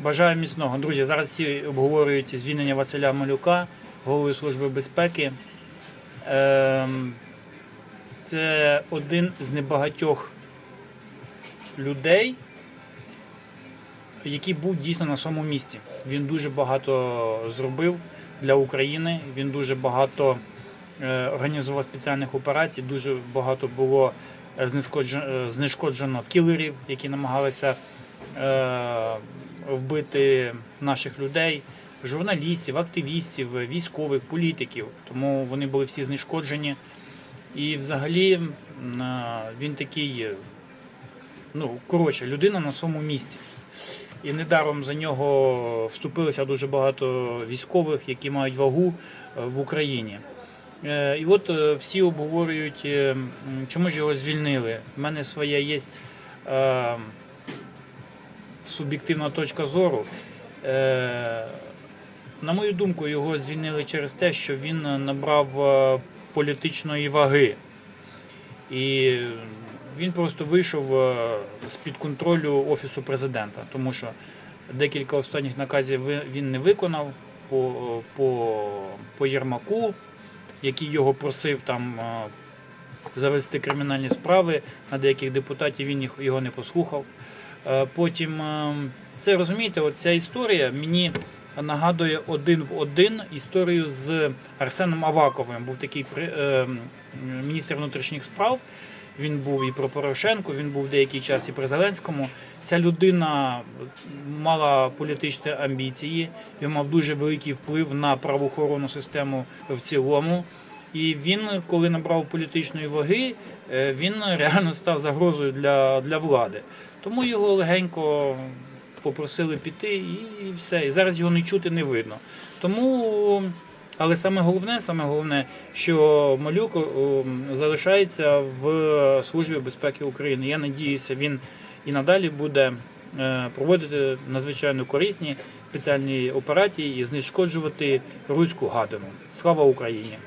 Бажаю міцного. Друзі, зараз всі обговорюють звільнення Василя Малюка, голови Служби безпеки. Ем, Це один з небагатьох людей, який був дійсно на своєму місці. Він дуже багато зробив для України. Він дуже багато е, організував спеціальних операцій, дуже багато було е, знешкоджено, знешкоджено кілерів, які намагалися е, вбити наших людей, журналістів, активістів, військових, політиків. Тому вони були всі знешкоджені. І взагалі він такий, е, ну коротше, людина на своєму місці. І недаром за нього вступилося дуже багато військових, які мають вагу е, в Україні. Е, І от всі обговорюють, чому ж його звільнили. У мене своя є суб'єктивна точка зору. Е, На мою думку, його звільнили через те, що він набрав е, політичної ваги. І він просто вийшов е, з-під контролю Офісу президента, тому що декілька останніх наказів він не виконав по, по, по Єрмаку, який його просив там завести кримінальні справи на деяких депутатів, він його не послухав. Е, Потім е, це розумієте, от ця історія мені нагадує один в один історію з Арсеном Аваковим. Був такий е, міністр внутрішніх справ. Він був і про Порошенко, він був деякий час і при Зеленському. Ця людина мала політичні амбіції, він мав дуже великий вплив на правоохоронну систему в цілому. І він, коли набрав політичної ваги, він реально став загрозою для, для влади. Тому його легенько попросили піти і все. І зараз його не чути, не видно. Тому, але саме головне, саме головне, що Малюк залишається в Службі безпеки України. Я надіюся, він і надалі буде е, проводити надзвичайно корисні спеціальні операції і знешкоджувати руську гадину. Слава Україні!